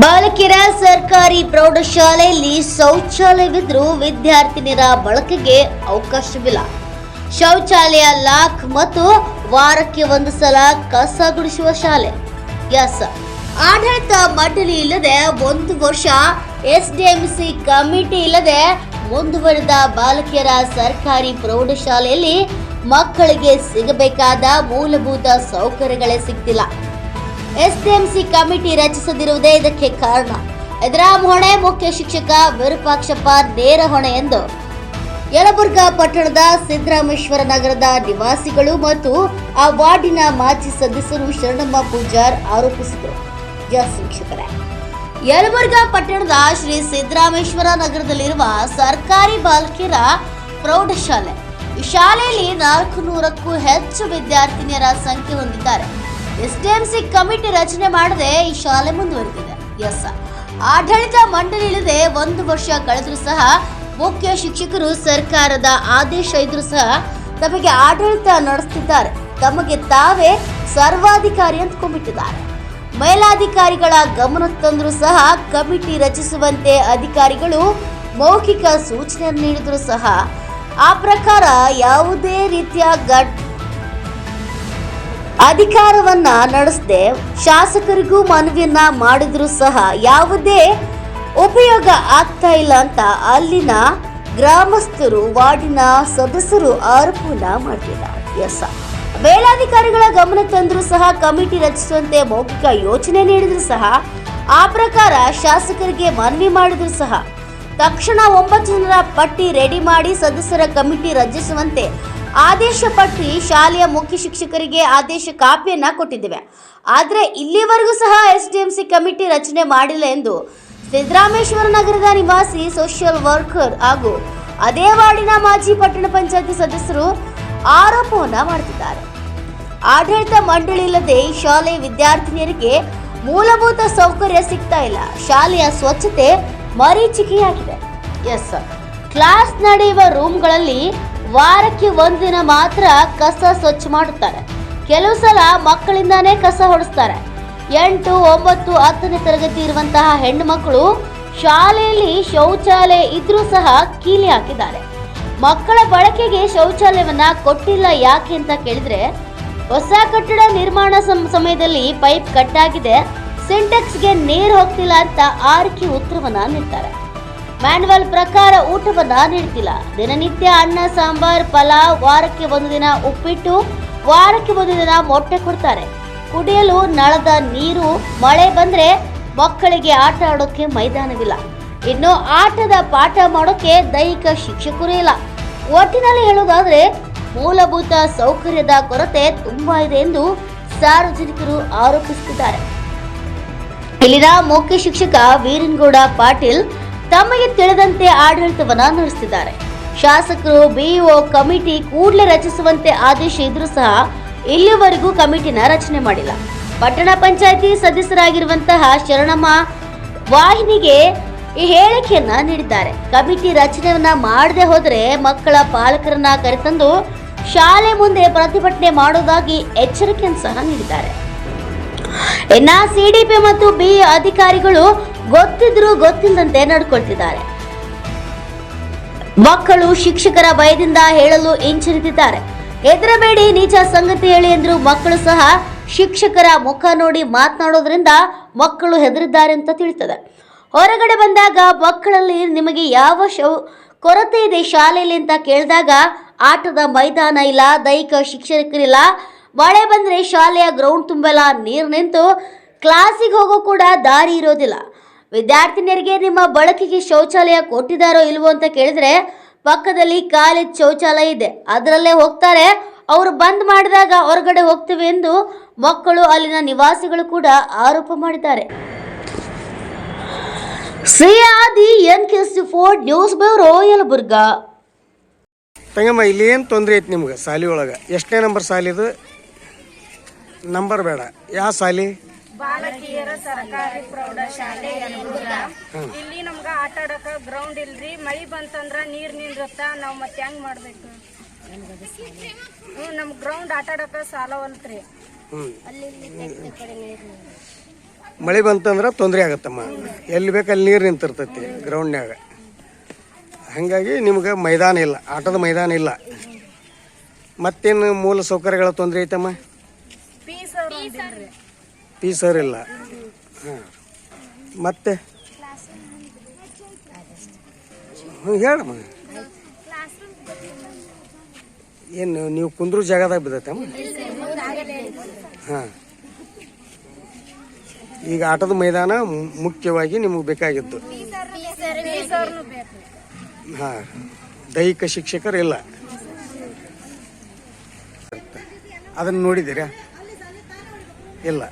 ಬಾಲಕಿಯರ ಸರ್ಕಾರಿ ಪ್ರೌಢಶಾಲೆಯಲ್ಲಿ ಶೌಚಾಲಯವಿದ್ರೂ ವಿದ್ಯಾರ್ಥಿನಿಯರ ಬಳಕೆಗೆ ಅವಕಾಶವಿಲ್ಲ. ಶೌಚಾಲಯ ಲಾಕ್ ಮತ್ತು ವಾರಕ್ಕೆ ಒಂದು ಸಲ ಕಸ ಗುಡಿಸುವ ಶಾಲೆ. ಎಸ್. ಆಡಳಿತ ಮಂಡಳಿ ಇಲ್ಲದೆ ಒಂದು ವರ್ಷ ಎಸ್ಡಿಎಂಸಿ ಕಮಿಟಿ ಇಲ್ಲದೆ ಮುಂದುವರೆದ ಬಾಲಕಿಯರ ಸರ್ಕಾರಿ ಪ್ರೌಢಶಾಲೆಯಲ್ಲಿ ಮಕ್ಕಳಿಗೆ ಸಿಗಬೇಕಾದ ಮೂಲಭೂತ ಸೌಕರ್ಯಗಳೇ ಸಿಗ್ತಿಲ್ಲ. ಎಸ್ಡಿಎಂಸಿ ಕಮಿಟಿ ರಚಿಸದಿರುವುದೇ ಇದಕ್ಕೆ ಕಾರಣ. ಇದರ ಹೊಣೆ ಮುಖ್ಯ ಶಿಕ್ಷಕ ವಿರೂಪಾಕ್ಷಪ್ಪ ನೇರ ಹೊಣೆ ಎಂದು. ಯಲಬುರ್ಗಾ ಪಟ್ಟಣದ ಸಿದ್ದರಾಮೇಶ್ವರ ನಗರದ ನಿವಾಸಿಗಳು ಮತ್ತು ಆ ವಾರ್ಡಿನ ಮಾಜಿ ಸದಸ್ಯರು ಶರಣಮ್ಮ ಪೂಜಾರ್ ಆರೋಪಿಸಿದರು. ವೀಕ್ಷಕರೇ ಯಲಬುರ್ಗಾ ಪಟ್ಟಣದ ಶ್ರೀ ಸಿದ್ದರಾಮೇಶ್ವರ ನಗರದಲ್ಲಿರುವ ಸರ್ಕಾರಿ ಬಾಲಕಿಯರ ಪ್ರೌಢಶಾಲೆ. ಈ ಶಾಲೆಯಲ್ಲಿ ನಾಲ್ಕು ನೂರಕ್ಕೂ ಹೆಚ್ಚು ವಿದ್ಯಾರ್ಥಿನಿಯರ ಸಂಖ್ಯೆ ಹೊಂದಿದ್ದಾರೆ. ಎಸ್ಡಿಎಂಸಿ ಕಮಿಟಿ ರಚನೆ ಮಾಡದೆ ಈ ಶಾಲೆ ಮುಂದುವರೆದಿದೆ. ಎಸ್. ಆಡಳಿತ ಮಂಡಳಿ ಇಳಿದೆ ಒಂದು ವರ್ಷ ಕಳೆದರೂ ಸಹ ಮುಖ್ಯ ಶಿಕ್ಷಕರು ಸರ್ಕಾರದ ಆದೇಶ ಇದ್ರೂ ಸಹ ತಮಗೆ ಆಡಳಿತ ನಡೆಸುತ್ತಿದ್ದಾರೆ ತಮಗೆ ತಾವೇ ಸರ್ವಾಧಿಕಾರಿ ಅಂದ್ಕೊಂಡ್ಬಿಟ್ಟಿದ್ದಾರೆ ಮೇಲಾಧಿಕಾರಿಗಳ ಗಮನ ತಂದರೂ ಸಹ ಕಮಿಟಿ ರಚಿಸುವಂತೆ ಅಧಿಕಾರಿಗಳು ಮೌಖಿಕ ಸೂಚನೆ ನೀಡಿದ್ರು ಸಹ ಆ ಪ್ರಕಾರ ಯಾವುದೇ ರೀತಿಯ ಗಟ್ ಅಧಿಕಾರವನ್ನ ನಡೆಸದೆ ಶಾಸಕರಿಗೂ ಮನವಿಯನ್ನ ಮಾಡಿದ್ರು ಸಹ ಯಾವುದೇ ಉಪಯೋಗ ಆಗ್ತಾ ಇಲ್ಲ ಅಂತ ಅಲ್ಲಿನ ಗ್ರಾಮಸ್ಥರು, ವಾರ್ಡಿನ ಸದಸ್ಯರು ಆರೋಪವನ್ನ ಮಾಡಿಲ್ಲ ಎಸ್ ಮೇಲಾಧಿಕಾರಿಗಳ ಗಮನ ತಂದರೂ ಸಹ ಕಮಿಟಿ ರಚಿಸುವಂತೆ ಮೌಖಿಕ ಯೋಚನೆ ನೀಡಿದ್ರು ಸಹ ಆ ಪ್ರಕಾರ ಶಾಸಕರಿಗೆ ಮನವಿ ಮಾಡಿದ್ರು ಸಹ ತಕ್ಷಣ ಒಂಬತ್ತು ಜನರ ಪಟ್ಟಿ ರೆಡಿ ಮಾಡಿ ಸದಸ್ಯರ ಕಮಿಟಿ ರಚಿಸುವಂತೆ ಆದೇಶ ಪಟ್ಟಿ ಶಾಲೆಯ ಮುಖ್ಯ ಶಿಕ್ಷಕರಿಗೆ ಆದೇಶ ಕಾಪಿಯನ್ನ ಕೊಟ್ಟಿದ್ದೇವೆ. ಆದರೆ ಇಲ್ಲಿವರೆಗೂ ಸಹ ಎಸ್ಡಿಎಂಸಿ ಕಮಿಟಿ ರಚನೆ ಮಾಡಿಲ್ಲ ಎಂದು ಸಿದ್ದರಾಮೇಶ್ವರ ನಗರದ ನಿವಾಸಿ ಸೋಷಿಯಲ್ ವರ್ಕರ್ ಹಾಗೂ ಅದೇ ವಾರ್ಡಿನ ಮಾಜಿ ಪಟ್ಟಣ ಪಂಚಾಯತಿ ಸದಸ್ಯರು ಆರೋಪವನ್ನ ಮಾಡ್ತಿದ್ದಾರೆ ಆಡಳಿತ ಮಂಡಳಿ ಇಲ್ಲದೆ ಶಾಲೆ ವಿದ್ಯಾರ್ಥಿನಿಯರಿಗೆ ಮೂಲಭೂತ ಸೌಕರ್ಯ ಸಿಗ್ತಾ ಇಲ್ಲ. ಶಾಲೆಯ ಸ್ವಚ್ಛತೆ ಮರೀಚಿಕೆಯಾಗಿದೆ. ಎಸ್ ಕ್ಲಾಸ್ ನಡೆಯುವ ರೂಮ್ಗಳಲ್ಲಿ ವಾರಕ್ಕೆ ಒಂದಿನ ಮಾತ್ರ ಕಸ ಸ್ವಚ್ಛ ಮಾಡುತ್ತಾರೆ. ಕೆಲವು ಸಲ ಮಕ್ಕಳಿಂದಾನೇ ಕಸ ಹೊಡೆಸ್ತಾರೆ. ಎಂಟು, ಒಂಬತ್ತು, ಹತ್ತನೇ ತರಗತಿ ಇರುವಂತಹ ಹೆಣ್ಣು ಮಕ್ಕಳು ಶಾಲೆಯಲ್ಲಿ ಶೌಚಾಲಯ ಇದ್ರೂ ಸಹ ಕೀಲಿ ಹಾಕಿದ್ದಾರೆ. ಮಕ್ಕಳ ಬಳಕೆಗೆ ಶೌಚಾಲಯವನ್ನ ಕೊಟ್ಟಿಲ್ಲ ಯಾಕೆ ಅಂತ ಕೇಳಿದ್ರೆ, ಹೊಸ ಕಟ್ಟಡ ನಿರ್ಮಾಣ ಸಮಯದಲ್ಲಿ ಪೈಪ್ ಕಟ್ಟಾಗಿದೆ, ಸಿಂಟೆಕ್ಸ್ಗೆ ನೀರು ಹೋಗ್ತಿಲ್ಲ ಅಂತ ಆರ್ಕಿ ಉತ್ತರವನ್ನ ನೀಡ್ತಾರೆ. ಮ್ಯಾನ್ಯುವಲ್ ಪ್ರಕಾರ ಊಟವನ್ನ ನೀಡ್ತಿಲ್ಲ. ದಿನನಿತ್ಯ ಅನ್ನ, ಸಾಂಬಾರ್, ಪಲಾವ್, ವಾರಕ್ಕೆ ಒಂದು ದಿನ ಉಪ್ಪಿಟ್ಟು, ವಾರಕ್ಕೆ ಒಂದು ದಿನ ಮೊಟ್ಟೆ ಕೊಡ್ತಾರೆ. ಕುಡಿಯಲು ನಳದ ನೀರು, ಮಳೆ ಬಂದ್ರೆ ಮಕ್ಕಳಿಗೆ ಆಟ ಆಡೋಕೆ ಮೈದಾನವಿಲ್ಲ. ಇನ್ನು ಆಟದ ಪಾಠ ಮಾಡೋಕೆ ದೈಹಿಕ ಶಿಕ್ಷಕರು ಇಲ್ಲ. ಒಟ್ಟಿನಲ್ಲಿ ಹೇಳೋದಾದ್ರೆ ಮೂಲಭೂತ ಸೌಕರ್ಯದ ಕೊರತೆ ತುಂಬಾ ಇದೆ ಎಂದು ಸಾರ್ವಜನಿಕರು ಆರೋಪಿಸುತ್ತಿದ್ದಾರೆ. ಇಲ್ಲಿನ ಮುಖ್ಯ ಶಿಕ್ಷಕ ವೀರನ್ಗೌಡ ಪಾಟೀಲ್ ತಮಗೆ ತಿಳಿದಂತೆ ಆಡಳಿತವನ್ನ ನಡೆಸಿದ್ದಾರೆ ಶಾಸಕರು ಬಿಇಒ ಕಮಿಟಿ ಕೂಡಲೇ ರಚಿಸುವಂತೆ ಆದೇಶ ಇದ್ರೂ ಸಹ ಇಲ್ಲಿವರೆಗೂ ಕಮಿಟಿನ ರಚನೆ ಮಾಡಿಲ್ಲ. ಪಟ್ಟಣ ಪಂಚಾಯಿತಿ ಸದಸ್ಯರಾಗಿರುವಂತಹ ಶರಣಮ್ಮ ವಾಹಿನಿಗೆ ಈ ಹೇಳಿಕೆಯನ್ನ ನೀಡಿದ್ದಾರೆ. ಕಮಿಟಿ ರಚನೆಯನ್ನ ಮಾಡದೆ ಹೋದರೆ ಮಕ್ಕಳ ಪಾಲಕರನ್ನ ಕರೆತಂದು ಶಾಲೆ ಮುಂದೆ ಪ್ರತಿಭಟನೆ ಮಾಡೋದಾಗಿ ಎಚ್ಚರಿಕೆಯನ್ನು ಸಹ ನೀಡಿದ್ದಾರೆ. ಇನ್ನ ಸಿಡಿಪಿ ಮತ್ತು ಬಿ ಅಧಿಕಾರಿಗಳು ಗೊತ್ತಿದ್ರು ಗೊತ್ತಿಲ್ಲದಂತೆ ನಡ್ಕೊಳ್ತಿದ್ದಾರೆ. ಮಕ್ಕಳು ಶಿಕ್ಷಕರ ಭಯದಿಂದ ಹೇಳಲು ಹಿಂಚರಿತಿದ್ದಾರೆ ಹೆದರಬೇಡಿ ನೀಚ ಸಂಗತಿ ಹೇಳಿ ಎಂದ್ರು ಮಕ್ಕಳು ಸಹ ಶಿಕ್ಷಕರ ಮುಖ ನೋಡಿ ಮಾತನಾಡೋದ್ರಿಂದ ಮಕ್ಕಳು ಹೆದರಿದ್ದಾರೆ ಅಂತ ತಿಳಿತದೆ. ಹೊರಗಡೆ ಬಂದಾಗ ಮಕ್ಕಳಲ್ಲಿ ನಿಮಗೆ ಯಾವ ಶೌ, ಕೊರತೆ ಇದೆ ಶಾಲೆಯಲ್ಲಿ ಅಂತ ಕೇಳಿದಾಗ ಆಟದ ಮೈದಾನ ಇಲ್ಲ, ದೈಹಿಕ ಶಿಕ್ಷಕರಿಲ್ಲ. ಮಳೆ ಬಂದರೆ ಶಾಲೆಯ ಗ್ರೌಂಡ್ ತುಂಬೆಲ್ಲ ನೀರು ನಿಂತು ಕ್ಲಾಸಿಗೆ ಹೋಗೋ ಕೂಡ ದಾರಿ ಇರೋದಿಲ್ಲ. ವಿದ್ಯಾರ್ಥಿನಿಯರಿಗೆ ನಿಮ್ಮ ಬಳಕೆಗೆ ಶೌಚಾಲಯ ಕೊಟ್ಟಿದ್ದಾರೋ ಇಲ್ವೋ ಅಂತ ಕೇಳಿದ್ರೆ ಪಕ್ಕದಲ್ಲಿ ಕಾಲೇಜ್ ಶೌಚಾಲಯ ಇದೆ. ಅದರಲ್ಲೇ ಹೋಗ್ತಾರೆ. ಅವರು ಬಂದ್ ಮಾಡಿದಾಗ ಹೊರಗಡೆ ಹೋಗ್ತೇವೆ ಎಂದು ಮಕ್ಕಳು ಅಲ್ಲಿನ ನಿವಾಸಿಗಳು ಕೂಡ ಆರೋಪ ಮಾಡಿದ್ದಾರೆ. ಸಿಯಾದಿ ಎನ್ ನ್ಯೂಸ್ ತಂಗಮ್ಮ ಇಲ್ಲಿ ಏನು ತೊಂದರೆ ಐತಿ ನಿಮ್ಗೆ ಸಾಲಿ ಒಳಗೆ? ಎಷ್ಟನೇ ನಂಬರ್ ಸಾಲಿದು ನಂಬರ್ ಬೇಡ. ಯಾವ ಸಾಲಿ? ಬಾಲಕಿಯರ ಸರ್ಕಾರಿ ಪ್ರೌಢಶಾಲೆ ಇಲ್ಲಿ ನಮ್ಗ ಆಟ ಆಡಕ ಗ್ರೌಂಡ್ ಇಲ್ರಿ. ಮಳಿ ಬಂತಂದ್ರ ನೀರ್ ನಿಂದ್ರತ್ತ. ನಾವ್ ಮತ್ತೆ ಹೆಂಗ್ ಮಾಡ್ಬೇಕು? ಹ್ಮ್ ನಮ್ ಗ್ರೌಂಡ್ ಆಟ ಆಡಕ ಸಾಲವಲ್ತ್ರಿ ಹ್ಞೂ ಮಳೆ ಬಂತಂದ್ರೆ ತೊಂದರೆ ಆಗತ್ತಮ್ಮ. ಎಲ್ಲಿ ಬೇಕು ಅಲ್ಲಿ ನೀರು ನಿಂತಿರ್ತೈತಿ ಗ್ರೌಂಡ್ನ್ಯಾಗ ಹಾಗಾಗಿ ನಿಮ್ಗೆ ಮೈದಾನ ಇಲ್ಲ. ಆಟದ ಮೈದಾನ ಇಲ್ಲ. ಮತ್ತೇನು ಮೂಲ ಸೌಕರ್ಯಗಳ ತೊಂದರೆ ಐತಮ್ಮ? ಸರ್ ಇಲ್ಲ. ಮತ್ತೆ? ಹ್ಞೂ ಹೇಳಮ್ಮ. ಏನು, ನೀವು ಕುಂದ್ರು ಜಾಗದಾಗ ಬಿದ್ದೈತಮ್ಮ ಹಾಂ. ಈಗ ಆಟದ ಮೈದಾನ ಮುಖ್ಯವಾಗಿ ನಿಮಗೆ ಬೇಕಾಗಿತ್ತು. ಹಾಂ. ದೈಹಿಕ ಶಿಕ್ಷಕರು ಇಲ್ಲ ಅದನ್ನು ನೋಡಿದ್ದೀರಾ? ಇಲ್ಲ.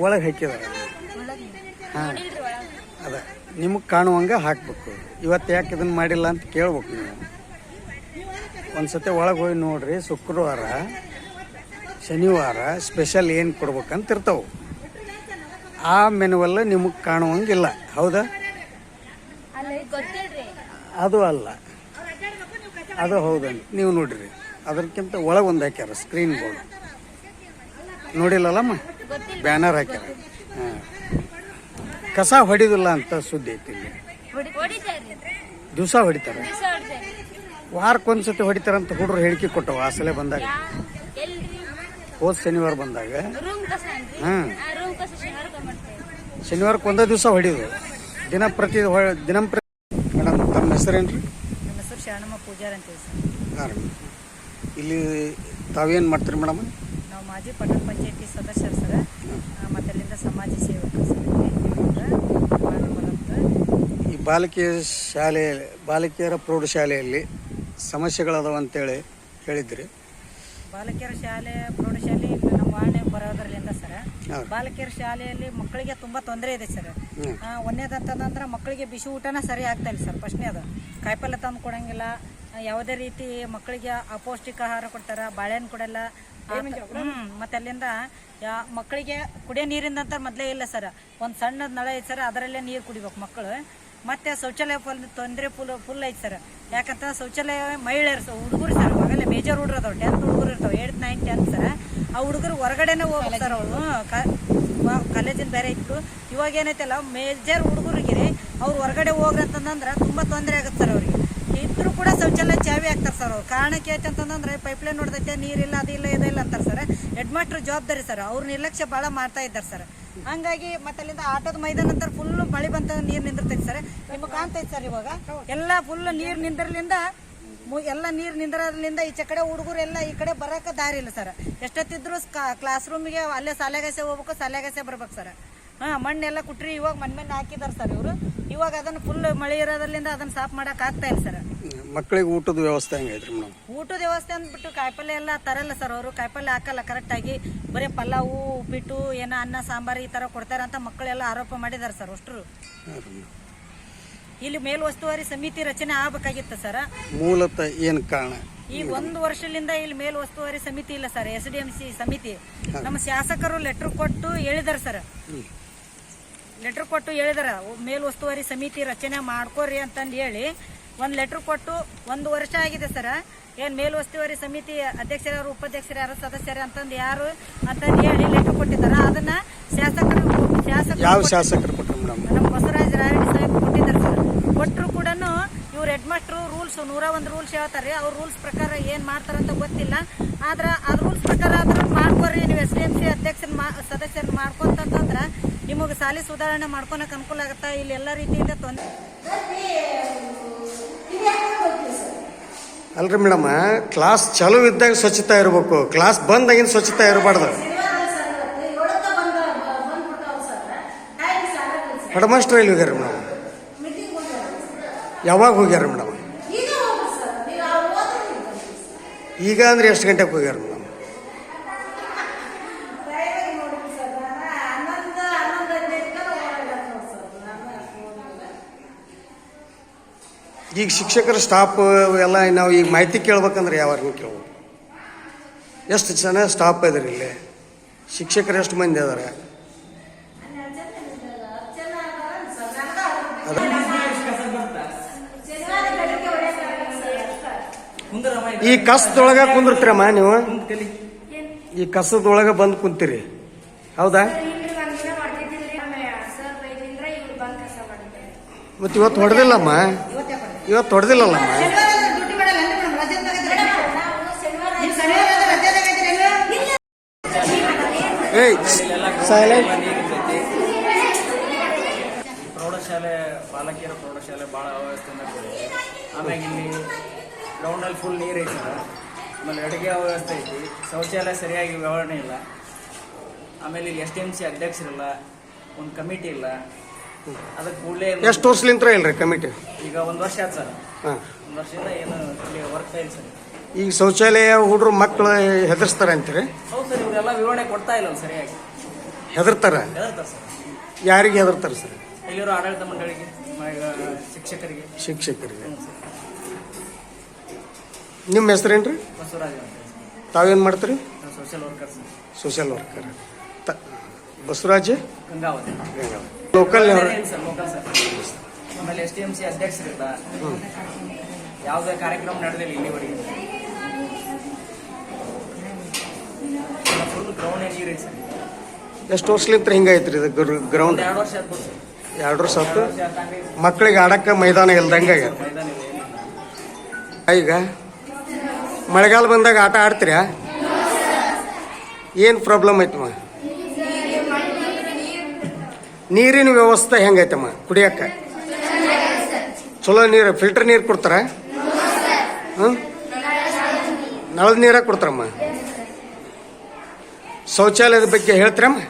ಒಳಗೆ ಹಾಕಿದಾರೆ. ಹಾಂ. ಅದ. ನಿಮಗೆ ಕಾಣುವಂಗೆ ಹಾಕಬೇಕು. ಇವತ್ತು ಯಾಕೆ ಇದನ್ನು ಮಾಡಿಲ್ಲ ಅಂತ ಕೇಳ್ಬೇಕು ನೀವು. ಒಂದ್ಸತಿ ಒಳಗೆ ಹೋಗಿ ನೋಡ್ರಿ, ಶುಕ್ರವಾರ, ಶನಿವಾರ ಸ್ಪೆಷಲ್ ಏನು ಕೊಡ್ಬೇಕಂತ ಇರ್ತಾವೆ. ಆ ಮೆನುವೆಲ್ಲ ನಿಮಗೆ ಕಾಣುವಂಗಿಲ್ಲ. ಹೌದಾ? ಅದು ಅಲ್ಲ. ಅದು ಹೌದಂತ ನೀವು ನೋಡ್ರಿ. ಅದಕ್ಕಿಂತ ಒಳಗೆ ಒಂದು ಹಾಕ್ಯಾರ ಸ್ಕ್ರೀನ್ ಬೋರ್ಡ್. ನೋಡಿಲ್ಲಲ್ಲಮ್ಮ? ಬ್ಯಾನರ್ ಹಾಕ್ಯಾರ. ಹಾಂ. ಕಸ ಹೊಡಿದಿಲ್ಲ ಅಂತ ಸುದ್ದಿ ಐತಿ ಇಲ್ಲಿ. ದಿವಸ ಹೊಡಿತಾರೆ? ವಾರಕ್ಕೊಂದ್ಸತಿ ಹೊಡಿತಾರಂತ ಹುಡುಗರು ಹೇಳಿಕೆ ಕೊಟ್ಟವ ಆ ಸಲ ಬಂದಾಗ. ಹೋದ ಶನಿವಾರ ಬಂದಾಗ. ಹಾಂ. ಶನಿವಾರಕ್ಕೆ ಒಂದೇ ದಿವಸ ಹೊಡಿದು. ದಿನ ಪ್ರತಿ ಹೊ- ದಿನಂಪ್ರತಿ ಮೇಡಮ್ ತಮ್ಮ ಹೆಸರೇನ್ರಿ? ನಮ್ಮ ಹೆಸರು ಪೂಜಾರ್ ಸರ್. ಹಾಂ ಇಲ್ಲಿ ತಾವೇನು ಮಾಡ್ತೀರಿ ಮೇಡಮ್ ಮಾಜಿ ಪಟ್ಟಣ ಪಂಚಾಯತಿ ಸದಸ್ಯರು ಸರ್ ಮತ್ತೆ ಅಲ್ಲಿಂದ ಸಮಾಜ ಸೇವಕ ಸರ್. ಈ ಬಾಲಕಿಯ ಶಾಲೆಯಲ್ಲಿ ಬಾಲಕಿಯರ ಪ್ರೌಢಶಾಲೆಯಲ್ಲಿ ಸಮಸ್ಯೆಗಳದಾವ ಅಂತೇಳಿ ಹೇಳಿದ್ರಿ ಬಾಲಕಿಯರ ಶಾಲೆ ಪ್ರೌಢಶಾಲೆ ಇಲ್ಲಿ ನಮ್ಮ ಬರೋದ್ರಲ್ಲಿಂದ ಸರ್. ಬಾಲಕಿಯರ ಶಾಲೆಯಲ್ಲಿ ಮಕ್ಕಳಿಗೆ ತುಂಬಾ ತೊಂದರೆ ಇದೆ ಸರ್. ಒಂದೇದಂತಂದ್ರೆ ಮಕ್ಕಳಿಗೆ ಬಿಸಿ ಊಟನ ಸರಿ ಆಗ್ತಾ ಇಲ್ಲ ಸರ್ ಫಸ್ಟ್ನೇದು ಕಾಯಿಪಲ್ಲೆ ತಂದು ಕೊಡಂಗಿಲ್ಲ ಯಾವುದೇ ರೀತಿ ಮಕ್ಕಳಿಗೆ ಅಪೌಷ್ಟಿಕ ಆಹಾರ ಕೊಡ್ತಾರೆ ಬಾಳೆಹಣ್ಣು ಕೊಡಲ್ಲ ಮತ್ತೆ ಅಲ್ಲಿಂದ ಯಾ ಮಕ್ಕಳಿಗೆ ಕುಡಿಯೋ ನೀರಿಂದ ಅಂತ ಮೊದಲೇ ಇಲ್ಲ ಸರ್. ಒಂದು ಸಣ್ಣ ನಳ ಐತೆ ಸರ್ ಅದರಲ್ಲೇ ನೀರು ಕುಡಿಬೇಕು ಮಕ್ಕಳು ಮತ್ತೆ ಶೌಚಾಲಯ ಫುಲ್ ತೊಂದರೆ ಫುಲ್ ಫುಲ್ ಐತೆ ಸರ್. ಯಾಕಂತ ಶೌಚಾಲಯ ಮಹಿಳೆಯರು ಸರ್ ಹುಡುಗರು ಸರ್ ಮಗಲೇ ಮೇಜರ್ ಹುಡುಗರು ಅದಾವ ಟೆಂತ್ ಹುಡುಗರು ಇರ್ತಾವೆ ಏಟ್ ನೈನ್ ಟೆಂತ್ ಸರ್. ಆ ಹುಡುಗರು ಹೊರಗಡೆನೆ ಹೋಗ್ಬೇಕು ಸರ್ ಅವರು ಕಾಲೇಜಿನ ಬೇರೆ ಇತ್ತು. ಇವಾಗ ಏನೈತಲ್ಲ ಮೇಜರ್ ಹುಡುಗರಿಗೆ ಅವ್ರು ಹೊರಗಡೆ ಹೋಗ್ರಿ ಅಂತಂದ್ರೆ ತುಂಬಾ ತೊಂದರೆ ಆಗುತ್ತೆ ಸರ್ ಅವ್ರಿಗೆ. ಇದ್ರು ಕೂಡ ಶೌಚಾಲಯ ಚಾವಿ ಆಗ್ತಾರೆ ಸರ್ ಅವ್ರು. ಕಾರಣಕ್ಕೆ ಅಂತಂದ್ರೆ ಪೈಪ್ಲೈನ್ ನೋಡ್ದೈತೆ ನೀರಿಲ್ಲ ಅದಿಲ್ಲ ಇದಿಲ್ಲ ಅಂತಾರೆ ಸರ್. ಹೆಡ್ ಮಾಸ್ಟರ್ ಜವಾಬ್ದಾರಿ ಸರ್. ಅವ್ರ ನಿರ್ಲಕ್ಷ್ಯ ಭಾಳ ಮಾಡ್ತಾ ಇದ್ದಾರೆ ಸರ್. ಹಂಗಾಗಿ ಮತ್ತೆ ಅಲ್ಲಿಂದ ಆಟೋದ ಮೈದಾನ ಅಂತ ಫುಲ್ ಮಳೆ ಬಂತ ನೀರು ನಿಂದಿರ್ತೈತೆ ಸರ್. ನಿಮ್ಗೆ ಕಾಣ್ತೈತೆ ಸರ್ ಇವಾಗ? ಎಲ್ಲ ಫುಲ್ ನೀರು ನಿಂದಿರ್ಲಿಂದ ಎಲ್ಲ ನೀರು ನಿಂದ್ರಲಿಂದ ಈಚೆ ಕಡೆ ಹುಡುಗರು ಎಲ್ಲ ಈ ಕಡೆ ಬರಕ್ಕೆ ದಾರಿ ಇಲ್ಲ ಸರ್. ಎಷ್ಟೊತ್ತಿದ್ರು ಕ್ಲಾಸ್ ರೂಮಿಗೆ ಅಲ್ಲೇ ಸಾಲೆಗಾಸೆ ಹೋಗ್ಬೇಕು ಸಾಲೆಗಾಸೆ ಬರ್ಬೇಕು ಸರ್. ಹಾಂ, ಮಣ್ಣೆಲ್ಲ ಕುಟ್ರಿ ಇವಾಗ ಮಣ್ಣೆ ಹಾಕಿದಾರೆ ಸರ್ ಇವರು. ಇವಾಗ ಅದನ್ನು ಫುಲ್ ಮಳೆ ಇರೋದ್ರಿಂದ ಅದನ್ನು ಸಾಫ್ ಮಾಡಕ್ ಆಗ್ತಾ ಇಲ್ಲ ಸರ್. ಮಕ್ಕಳಿಗೆ ಊಟದ ವ್ಯವಸ್ಥೆ ಹೆಂಗೈತ್ರಿ ಮೇಡಮ್? ಊಟದ ವ್ಯವಸ್ಥೆ ಅಂದ್ಬಿಟ್ಟು ಕಾಯಿಪಲ್ಯ ಎಲ್ಲ ತರಲ್ಲ ಸರ್ ಅವರು. ಕಾಯಿಪಲ್ಯ ಹಾಕಲ್ಲ ಕರೆಕ್ಟಾಗಿ. ಬರೀ ಪಲಾವು ಉಪ್ಪಿಟ್ಟು ಏನೋ ಅನ್ನ ಸಾಂಬಾರು ಈ ಥರ ಕೊಡ್ತಾರೆ ಅಂತ ಮಕ್ಕಳೆಲ್ಲ ಆರೋಪ ಮಾಡಿದ್ದಾರೆ ಸರ್ ಅಷ್ಟರು. ಇಲ್ಲಿ ಮೇಲ್ವಸ್ತುವಾರಿ ಸಮಿತಿ ರಚನೆ ಆಗ್ಬೇಕಾಗಿತ್ತು ಸರ್. ಮೂಲತ ಏನು ಕಾರಣ? ಈ ಒಂದು ವರ್ಷದಿಂದ ಇಲ್ಲಿ ಮೇಲ್ವಸ್ತುವಾರಿ ಸಮಿತಿ ಇಲ್ಲ sir S D M C ಸಮಿತಿ. ನಮ್ಮ ಶಾಸಕರು ಲೆಟರ್ ಕೊಟ್ಟು ಹೇಳಿದಾರೆ ಸರ್. ಲೆಟರ್ ಕೊಟ್ಟು ಹೇಳಿದಾರ ಮೇಲ್ವಸ್ತುವಾರಿ ಸಮಿತಿ ರಚನೆ ಮಾಡ್ಕೋರಿ ಅಂತಂದು ಹೇಳಿ ಒಂದು ಲೆಟರ್ ಕೊಟ್ಟು ಒಂದು ವರ್ಷ ಆಗಿದೆ ಸರ್. ಏನು ಮೇಲ್ವಸ್ತುವಾರಿ ಸಮಿತಿ ಅಧ್ಯಕ್ಷರವರು ಉಪಾಧ್ಯಕ್ಷರು ಯಾರು ಸದಸ್ಯರು ಅಂತಂದು ಯಾರು ಅಂತಂದು ಹೇಳಿ ಲೆಟರ್ ಕೊಟ್ಟಿದ್ದಾರೆ. ಅದನ್ನ ಶಾಸಕರು ಶಾಸಕರು ಯಾವ ಶಾಸಕರು ನಮ್ಮ ಬಸವರಾಜ ರಾಯಣ್ಣ ಸಾಹೇಬ್ ಕೊಟ್ಟಿದ್ದಾರೆ ಸರ್. ಕೊಟ್ಟರು ಕೂಡ ಇವ್ರು ಹೆಡ್ ಮಾಸ್ಟ್ರು ರೂಲ್ಸ್ ನೂರ ಒಂದು ರೂಲ್ಸ್ ಹೇಳ್ತಾರೆ ಅವ್ರ ರೂಲ್ಸ್ ಪ್ರಕಾರ ಏನ್ ಮಾಡ್ತಾರಂತ ಗೊತ್ತಿಲ್ಲ. ಆದ್ರ ಆ ರೂಲ್ಸ್ ಪ್ರಕಾರ ಆದ್ರೂ ಮಾಡ್ಕೊರಿ ನೀವು ಎಸ್ ಡಿ ಎಂ ಸಿ ಅಧ್ಯಕ್ಷರ ಸದಸ್ಯರನ್ನ ಮಾಡ್ಕೊಂತಂದ್ರ ನಿಮಗೆ ಸಾಲಿ ಸುಧಾರಣೆ ಮಾಡ್ಕೊಳಕ್ಕೆ ಅನುಕೂಲ ಆಗುತ್ತೆ? ಇಲ್ಲಿ ಎಲ್ಲ ರೀತಿಯಿಂದ ತೊಂದರೆ ಅಲ್ರಿ ಮೇಡಮ್, ಕ್ಲಾಸ್ ಚಾಲೂ ಇದ್ದಾಗ ಸ್ವಚ್ಛತಾ ಇರಬೇಕು. ಕ್ಲಾಸ್ ಬಂದಾಗಿನ ಸ್ವಚ್ಛತಾ ಇರಬಾರ್ದು. ಹೆಡ್ ಮಾಸ್ಟರ್ ಎಲ್ಲಿ ಹೋಗ್ಯಾರ ಮೇಡಮ್? ಯಾವಾಗ ಹೋಗ್ಯಾರ ಮೇಡಮ್? ಈಗ ಅಂದ್ರೆ ಎಷ್ಟು ಗಂಟೆಗೆ ಹೋಗ್ಯಾರ ಮೇಡಮ್? ಈಗ ಶಿಕ್ಷಕರ ಸ್ಟಾಫ್ ಎಲ್ಲ ನಾವು ಈಗ ಮಾಹಿತಿ ಕೇಳ್ಬೇಕಂದ್ರೆ ಯಾವಾಗ ಕೇಳ್ಬೇಕು. ಎಷ್ಟು ಜನ ಸ್ಟಾಫ್ ಇದ್ರಿ ಇಲ್ಲಿ? ಶಿಕ್ಷಕರು ಎಷ್ಟು ಮಂದಿ ಅದಾರ ಈ ಕಸದೊಳಗ ಕುಂದಿರ್ತೀರಮ್ಮ ನೀವು? ಈ ಕಸದೊಳಗೆ ಬಂದು ಕುಂತೀರಿ. ಹೌದಾ? ಮತ್ತಿವತ್ತು ಮತ್ತು ಇವತ್ತು ಹೊಡೆದಿಲ್ಲಮ್ಮ? ಇವತ್ತು ಹೊಡೆದಿಲ್ಲಲ್ಲ ಏಯ್ ಸೈಲೆಂಟ್ ಪ್ರೌಢಶಾಲೆ, ಬಾಲಕಿಯರ ಪ್ರೌಢಶಾಲೆ ಭಾಳ ಅವ್ಯವಸ್ಥೆ ಕೂಡಿದೆ. ಆಮ್ಯಾಗ ಇಲ್ಲಿ ಗ್ರೌಂಡಲ್ಲಿ ಫುಲ್ ನೀರು ಐತಿ ಆಮೇಲೆ ಅಡುಗೆ ಅವ್ಯವಸ್ಥೆ ಐತಿ, ಶೌಚಾಲಯ ಸರಿಯಾಗಿ ವ್ಯವಹರಣೆ ಇಲ್ಲ. ಆಮೇಲೆ ಇಲ್ಲಿ ಎಸ್ ಡಿ ಎಂ ಸಿ ಅಧ್ಯಕ್ಷರಿಲ್ಲ, ಒಂದು ಕಮಿಟಿ ಇಲ್ಲ. ಅದಕ್ಕೆ ಕೂಡಲೇ ಎಷ್ಟು ವರ್ಷಲಿಂತ್ರ ಇಲ್ರಿ ಕಮಿಟಿ? ಈಗ ಒಂದು ವರ್ಷ ಆಯ್ತು ಸರ್. ಹಾಂ. ಒಂದು ವರ್ಷದಿಂದ ಏನು ಇಲ್ಲಿ ವರ್ಕ್ ಇಲ್ಲ ಸರ್. ಈಗ ಶೌಚಾಲಯ ಹುಡುಗರು ಮಕ್ಕಳು ಹೆದರ್ಸ್ತಾರೆ ಅಂತೀರಿ? ಹೌದು ಸರ್ ಇವರೆಲ್ಲ ವಿವರಣೆ ಕೊಡ್ತಾ ಇಲ್ಲ ಸರಿಯಾಗಿ. ಹೆದರ್ತಾರ? ಹೆದರ್ತಾರೆ ಸರ್. ಯಾರಿಗೆ ಹೆದರ್ತಾರೆ ಸರ್? ಇಲ್ಲಿರೋ ಆಡಳಿತ ಮಂಡಳಿಗೆ ಆಮೇಲೆ ಶಿಕ್ಷಕರಿಗೆ. ಶಿಕ್ಷಕರಿಗೆ. ನಿಮ್ಮ ಹೆಸರೇನ್ರಿ? ಬಸವರಾಜ್ ಅಂತ. ತಾವೇನು ಮಾಡ್ತೀರಿ? Social worker sir. Social worker ತ Basavaraj? Gangavati. Local sir local sir. ಆಮೇಲೆ ಎಸ್ ಟಿ ಎಂ ಸಿ ಅಧ್ಯಕ್ಷರಿಲ್ಲ ಯಾವುದೇ ಕಾರ್ಯಕ್ರಮ ನಡೆದಿಲ್ಲ ಇಲ್ಲಿವರೆಗೆ. ಫುಲ್ ಗ್ರೌಂಡ್ ನೀರು ಸರ್. ಎಷ್ಟು ವರ್ಷಲಿಂತ್ರ ಹಿಂಗೈತ್ರಿ ಇದು ಗ್ರೌಂಡ್ ಎರಡು ವರ್ಷ ಆಯ್ತು ಸರ್. ಎರಡು ವರ್ಷ ಮಕ್ಕಳಿಗೆ ಆಡಕ್ಕೆ ಮೈದಾನ ಇಲ್ದಂಗೆ ಈಗ? ಮಳೆಗಾಲ ಬಂದಾಗ ಆಟ ಆಡ್ತೀರಾ? ಏನು ಪ್ರಾಬ್ಲಮ್ ಐತಮ್ಮ ನೀರಿನ ವ್ಯವಸ್ಥೆ ಹೆಂಗೈತಮ್ಮ? ಕುಡಿಯಕ್ಕೆ? ಚಲೋ ನೀರು, ಫಿಲ್ಟರ್ ನೀರು ಕೊಡ್ತಾರ? ಹ್ಞೂ ನಳದ ನೀರ ಕೊಡ್ತಾರಮ್ಮ? ಶೌಚಾಲಯದ ಬಗ್ಗೆ ಹೇಳ್ತೀರಮ್ಮ?